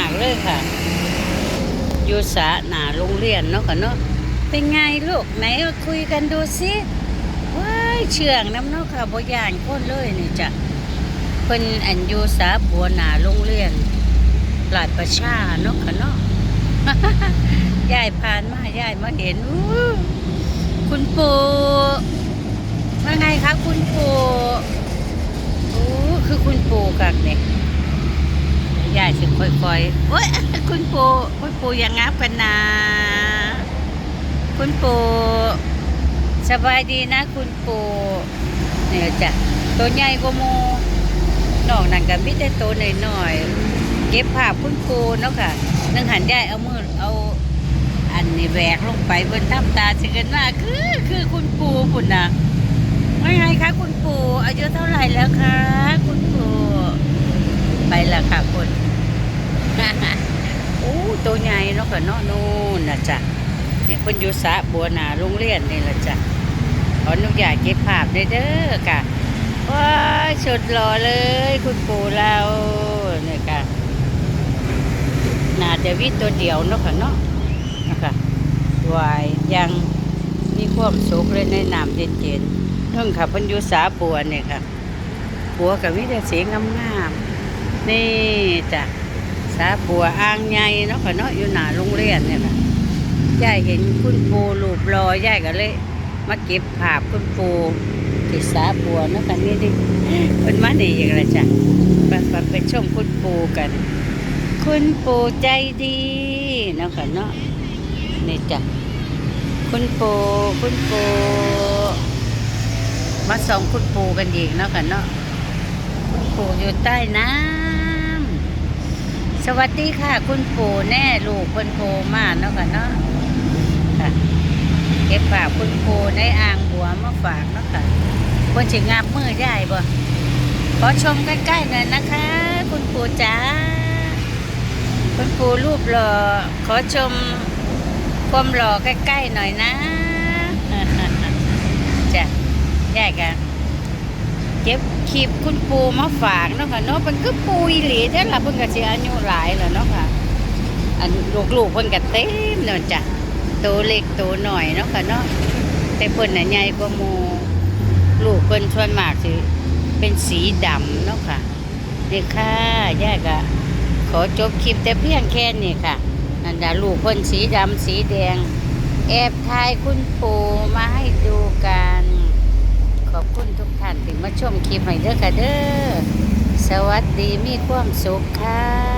ากเลยค่ะ อยู่สาหนาโรงเรียนเนาะค่ะเนาะเป็นไงลูกไหนมาคุยกันดูสิว้ายเชื่องน้ำเนาะค่ะบ่ย่านคนเลยนี่จ้ะเพิ่นอันอยู่สาบัวหนาโรงเรียนหลายประชาเนาะค่ะเนาะยายผ่านมายายมาเห็นคุณปู่ว่าไงคะคุณปู่โอ้คือคุณปู่กักเนี่ย ยายสิค่อยๆโอ้ยคุณปู่คุณปู่ยังงับกันนะ คุณปู่สบายดีนะคุณปู่เนี่ยจ้ะตัวใหญ่กว่าหมูนอกนั้นก็มีแต่ตัวน้อยๆเก็บภาพคุณปู่เนาะค่ะนึงหันยายเอามือเอาอันนี้แหวกลงไปบนทับตาสิกันว่าคือคือคุณปู่ปุ่นนะว่าไงคะคุณปู่อายุเท่าไหร่แล้วคะคุณปู่ไปละค่ะคุณ โอ้ตัวใหญ่เนาะค่ะเนาะนู่นนะจ๊ะเนี่ยคนอยู่สะบัวนาโรงเรียนนี่ละจ้ะขออนุญาตเก็บภาพได้เด้อค่ะว้าชุดหล่อเลย คุณปู่เราเนี่ยค่ะนาจะวิตัวเดียวเนาะค่ะเนาะนะคะวายยังมีความสุขเลยในน้ำเย็นๆเรื่องค่ะพันยู่สาบัวเนี่ยค่ะ บัวกับวิแต่สีงามๆนี่จ้ะ สาบัวอ่างใหญ่เนาะค่ะเนาะอยู่หน้าโรงเรียนเนี่ยค่ะยายเห็นคุณปูรูปรอยายก็เลย มาเก็บภาพคุณปูที่สาบัวเนาะกันนี่ดิเป็นมาดีอย่างไรจ้ะไปไปไปชมคุณปูกัน คุณปูใจดีเนาะค่ะเนาะนี่จ้ะคุณปูคุณปูมาส่องคุณปูกันอีกเนาะค่ะเนาะคุณปูอยู่ใต้น้ำ สวัสดีค่ะ คุณปูแน่ลูกคุณปูมาเนาะค่ะเนาะค่ะเก็บฝากคุณครูในอ่างบัวมาฝากเนาะค่ะคนสิงามมือได้บ่ขอชมใกล้ๆหน่อยนะคะ คุณครูจ๋าคุณครูรูปหล่อขอชมความหล่อใกล้ๆหน่อยนะจ้ะยายกัน เก็บคลิปคุณปูมาฝากเนาะค่ะเนาะเป็นก็ปูอีหลีแท้ละเพิ่นก็สิอายุหลายแล้วเนาะค่ะ อันลูกๆเพิ่นก็เต็มเนาะจ้ะโตเล็กโตหน่อยเนาะค่ะเนาะแต่เพิ่นน่ะใหญ่กว่าหมูลูกเพิ่นส่วนมากสิเป็นสีดำเนาะค่ะนี่ค่ะย่าก็ขอจบคลิปแต่เพียงแค่นี้ค่ะนั่นดาลูกเพิ่นสีดำสีแดง แอบถ่ายคุณปู่มาให้ดูกัน อบคุณทุกท่านที่มาชมคลิปให้เด้อค่ะเด้อ สวัสดีมีความสุขค่ะ